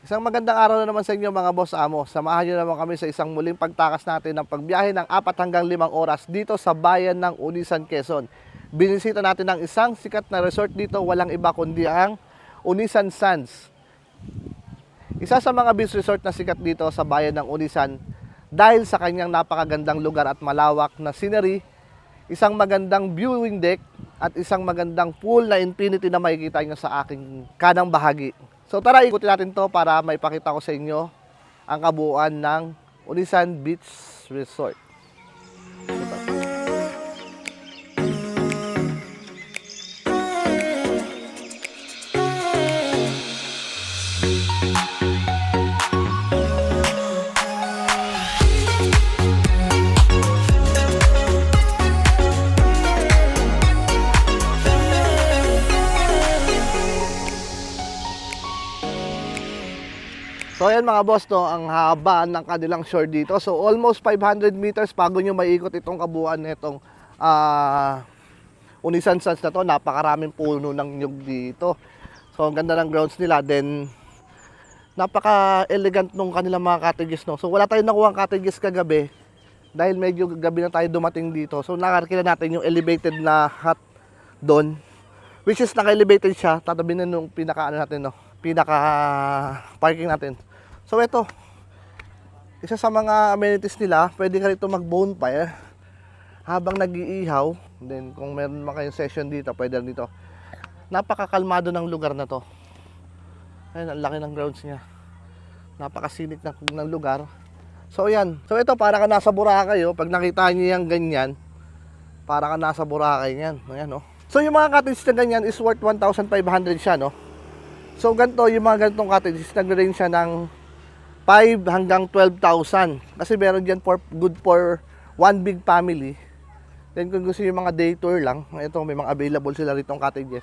Isang magandang araw na naman sa inyo mga boss amo. Samahan niyo naman kami sa isang muling pagtakas natin ng pagbiyahe ng 4 hanggang 5 oras dito sa bayan ng Unisan, Quezon. Binisita natin ang isang sikat na resort dito, walang iba kundi ang Unisan Sands. Isa sa mga beach resort na sikat dito sa bayan ng Unisan dahil sa kanyang napakagandang lugar at malawak na scenery, isang magandang viewing deck at isang magandang pool na infinity na makikita nyo sa aking kanang bahagi. So tara, ikutin natin to para maipakita ko sa inyo ang kabuuan ng Unisan Beach Resort. So ayan mga boss, no, ang haba ng kanilang shore dito. So almost 500 meters bago nyo maikot itong kabuuan nitong ah Unisan Sands na to. Napakaraming puno ng nyug dito. So ang ganda ng grounds nila. Then napaka-elegant nung kanilang mga cottages. No? So wala tayong nakuha cottages kagabi dahil medyo gabi na tayo dumating dito. So nakakita natin yung elevated na hut doon. Which is naka-elevated siya. Tatabi na nung pinaka ano natin, no? pinaka parking natin. So ito, isa sa mga amenities nila, pwede ka rito mag-bonfire habang nag-iihaw. Then kung meron man kayong session dito, pwede rin dito. Napakakalmado ng lugar na to. Ayun, ang laki ng grounds niya. Napakasinik ng, ng lugar. So yan. So ito, para ka nasa Boracay. Oh. Pag nakita niyo yung ganyan, para ka nasa Boracay yan. Ayan, oh. So yung mga cottage na ganyan is worth 1,500 siya, no? So ganito, yung mga ganitong cottages, nag-range siya ng 5 hanggang 12,000. Kasi meron dyan for, good for one big family. Then kung gusto yung mga day tour lang, ito may mga available sila rito cottages.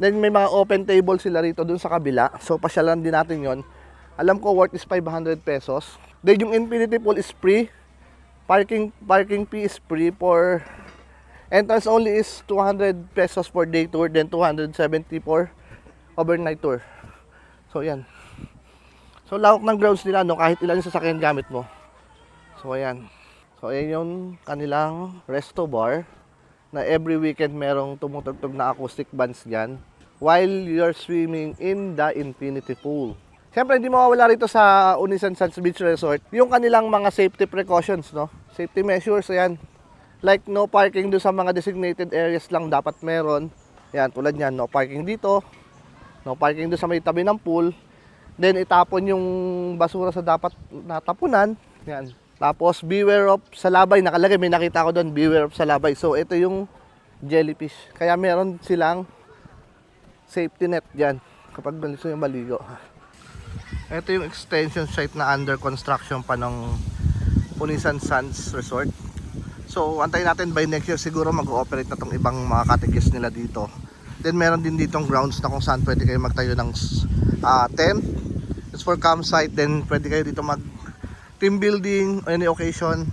Then may mga open table sila rito dun sa kabila. So pasyalan din natin yon. Alam ko worth is 500 pesos. Then yung infinity pool is free. Parking parking fee is free for entrance only is 200 pesos for day tour then 270 for overnight tour. So yan. So lawak ng grounds nila no kahit ilan yung sasakyan gamit mo. So ayan. So ayan yung kanilang resto bar na every weekend merong tumutugtog na acoustic bands diyan while you're swimming in the infinity pool. Siyempre, hindi mawawala rito sa Unisan Sands Beach Resort yung kanilang mga safety precautions, no? Safety measures, ayan. Like, no parking do sa mga designated areas lang dapat meron. Yan, tulad niyan, no parking dito, no parking do sa may tabi ng pool. Then, itapon yung basura sa dapat natapunan. Yan. Tapos, beware of salabay. Nakalagay, may nakita ko doon, beware of salabay. So, ito yung jellyfish. Kaya meron silang safety net dyan kapag gusto yung maligo. Ito yung extension site na under construction pa ng Punisan Sands Resort. So, antayin natin by next year siguro mag-ooperate na tong ibang mga cottages nila dito. Then meron din ditong grounds na kung saan pwede kayo magtayo ng ah, tent. It's for campsite. Then pwede kayo dito mag team building, any occasion.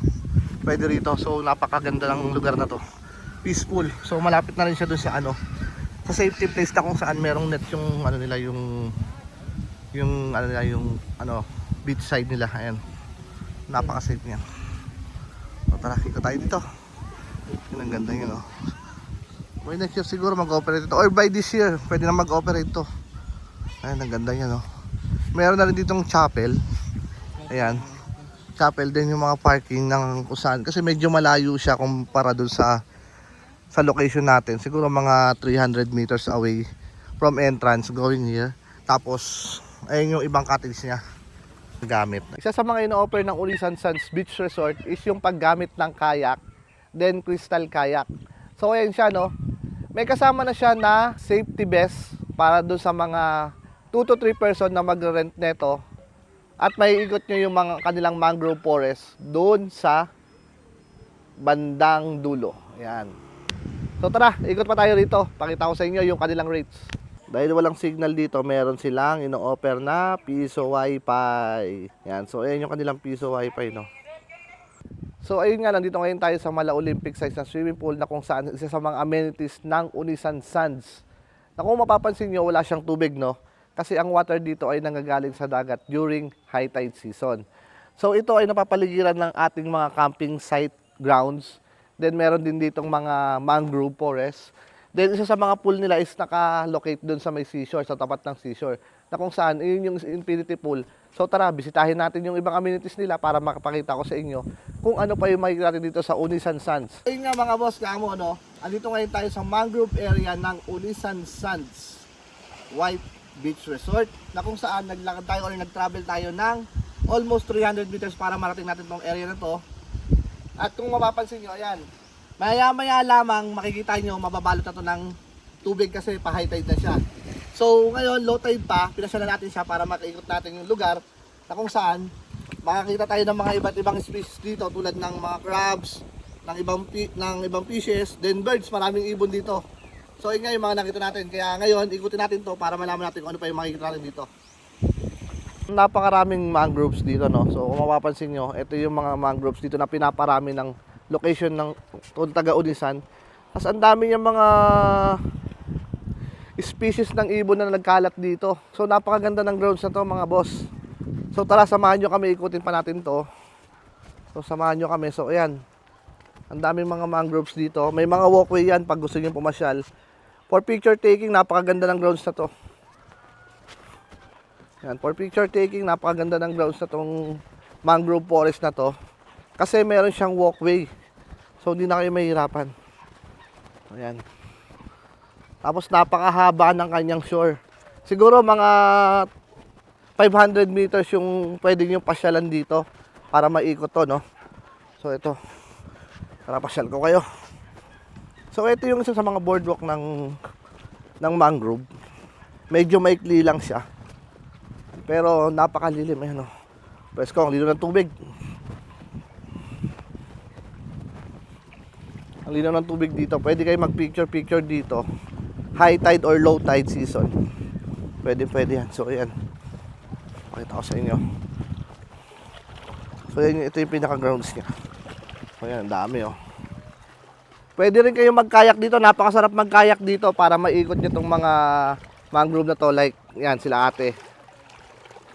Pwede rito. So napakaganda ng lugar na to. Peaceful. So malapit na rin siya dun sa ano. Sa safety place na kung saan merong net yung ano nila yung yung ano nila yung ano beach side nila. Ayan. Napaka-safe niya. So tara, kita tayo dito. Yun ang ganda yun oh. By next year siguro mag-operate ito. Or by this year, pwede na mag-operate to. Ayan, ang ganda niya, no? Meron na rin ditong chapel. Ayan. Chapel din yung mga parking ng kusan. Kasi medyo malayo siya kumpara dun sa sa location natin. Siguro mga 300 meters away from entrance going here. Tapos, ayun yung ibang cottage niya gamit. Isa sa mga ino-offer ng Ulisan Sands Beach Resort is yung paggamit ng kayak, then crystal kayak. So ayan siya no. May kasama na siya na safety vest para doon sa mga 2 to 3 person na magre-rent nito. At may ikot nyo yung mga kanilang mangrove forest doon sa bandang dulo. Ayan. So tara, ikot pa tayo rito. Pakita ko sa inyo yung kanilang rates. Dahil walang signal dito, meron silang ino-offer na piso wifi. Yan, so ayan yung kanilang piso wifi, no. So ayun nga, nandito ngayon tayo sa Mala Olympic size na swimming pool na kung saan isa sa mga amenities ng Unisan Sands. Na kung mapapansin nyo, wala siyang tubig, no. Kasi ang water dito ay nanggagaling sa dagat during high tide season. So ito ay napapaligiran ng ating mga camping site grounds. Then meron din ditong mga mangrove forest. Then isa sa mga pool nila is naka-locate doon sa may seashore, sa tapat ng seashore. Na kung saan, yun yung infinity pool. So tara, bisitahin natin yung ibang amenities nila para makapakita ko sa inyo kung ano pa yung makikita natin dito sa Unisan Sands. Ayun nga mga boss, kamo no, andito ngayon tayo sa mangrove area ng Unisan Sands White Beach Resort na kung saan naglakad tayo or nag-travel tayo ng almost 300 meters para marating natin tong area na to. At kung mapapansin nyo, ayan, maya-maya lamang makikita nyo, mababalot na to ng tubig kasi pa-high tide na siya. So ngayon, low tide pa, pinasyalan natin siya para makaikot natin yung lugar na kung saan makakita tayo ng mga iba't ibang species dito tulad ng mga crabs, ng ibang ng ibang fishes, then birds, maraming ibon dito. So yun nga yung mga nakita natin. Kaya ngayon, ikutin natin to para malaman natin kung ano pa yung makikita natin dito. Napakaraming mangroves dito, no? So kung mapapansin nyo, ito yung mga mangroves dito na pinaparami ng location ng taga Unisan. Tapos ang dami yung mga species ng ibon na nagkalat dito. So napakaganda ng grounds na to mga boss. So tara, samahan nyo kami, ikutin pa natin to. So samahan nyo kami. So ayan, ang daming mga mangroves dito. May mga walkway yan pag gusto nyo pumasyal. For picture taking, napakaganda ng grounds na to. Yan, for picture taking, napakaganda ng grounds na tong mangrove forest na to. Kasi meron siyang walkway. So hindi na kayo mahirapan. Ayan. Tapos napakahaba ng kanyang shore. Siguro mga 500 meters yung pwede nyo pasyalan dito para maikot to, no? So ito. Para pasyal ko kayo. So ito yung isa sa mga boardwalk ng ng mangrove. Medyo maikli lang siya. Pero napakalilim ayan oh. Pwes ko, ang lino ng tubig. Ang linaw ng tubig dito. Pwede kayo mag-picture-picture dito. High tide or low tide season. Pwede, pwede yan. So, ayan. Pakita ko sa inyo. So, yan, ito yung pinaka-grounds niya. So, ayan, dami, oh. Pwede rin kayo magkayak dito. Napakasarap magkayak dito para maikot nyo itong mga mangrove na to. Like, yan, sila ate.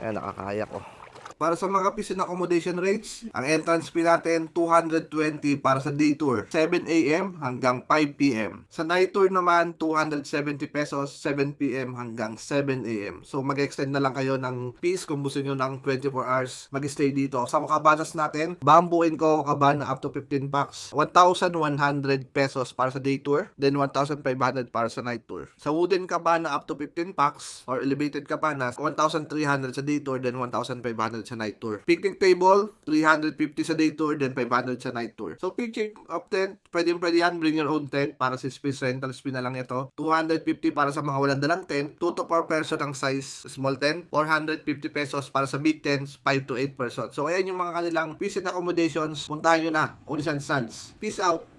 Ayan, nakakayak, oh. Para sa mga pisin accommodation rates, ang entrance fee natin 220 para sa day tour, 7 a.m. hanggang 5 p.m. Sa night tour naman 270 pesos, 7 p.m. hanggang 7 a.m. So mag-extend na lang kayo ng fees kung gusto niyo ng 24 hours mag-stay dito. Sa mga cabanas natin, Bamboo and Coco Cabana up to 15 packs, 1,100 pesos para sa day tour, then 1,500 para sa night tour. Sa Wooden Cabana up to 15 packs or elevated cabana, 1,300 sa day tour, then 1,500 sa night tour. Picnic table, 350 sa day tour, then 500 sa night tour. So picnic of tent, pwede pwede yan, bring your own tent para sa space rental fee na lang ito. 250 para sa mga walang dalang tent, 2 to 4 person ang size small tent, 450 pesos para sa big tents, 5 to 8 person. So ayan yung mga kanilang and accommodations. Puntahan nyo na, Unisan Sands. Peace out!